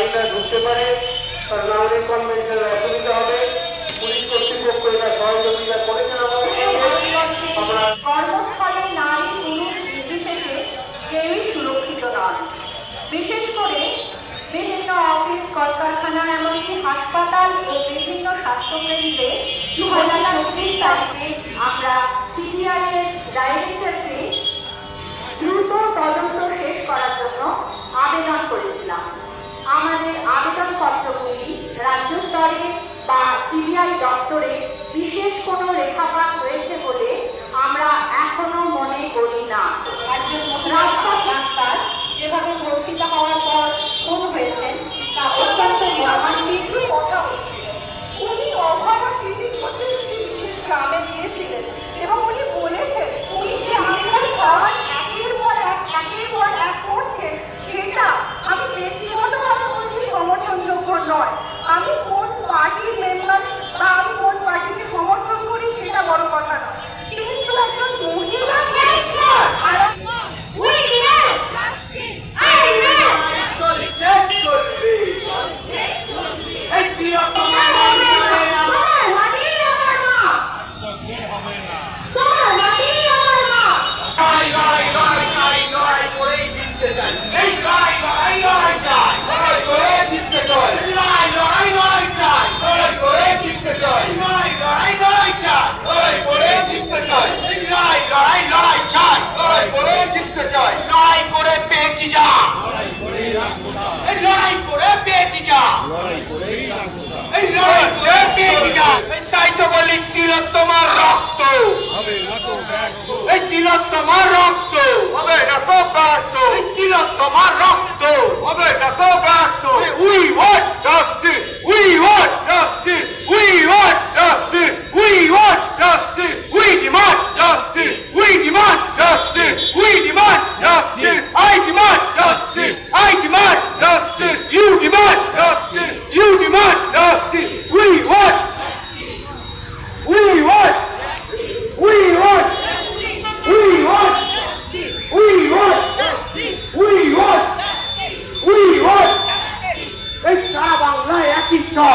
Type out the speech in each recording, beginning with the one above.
বাড়িটা ঢুকতে পারে, তার না হলে কনভেনশনের অসুবিধা হবে। পুলিশ কর্তৃপক্ষ এটা সহযোগিতা করেছেন কর্মস্থলে কেউই সুরক্ষিত বিশেষ করে বিভিন্ন অফিস এমনকি হাসপাতাল ও বিভিন্ন স্বাস্থ্যকেন্দ্রে দু হাজার তারিখে আমরা তোমার রক্ত হবে না তো ব্যর্থ ছিল তোমার রক্ত হবে না তো ব্যর্থ উই ওয়াট জাস্ট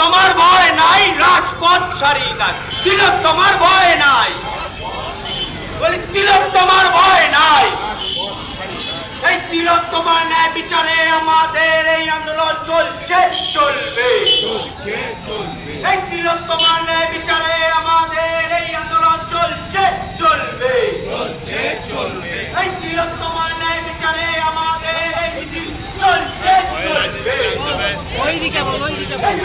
তোমার ভয় নাই রাজপথ ছাড়ি না তিলক তোমার ভয় নাই। বলি তিলক তোমার ভয় নাই। এই তিলক তোমার ন্যায় বিচারে আমাদের এই আন্দোলন চলছে চলবে। এই তিলক তোমার ন্যায় বিচারে ওইদিকে বল ওইদিকে বল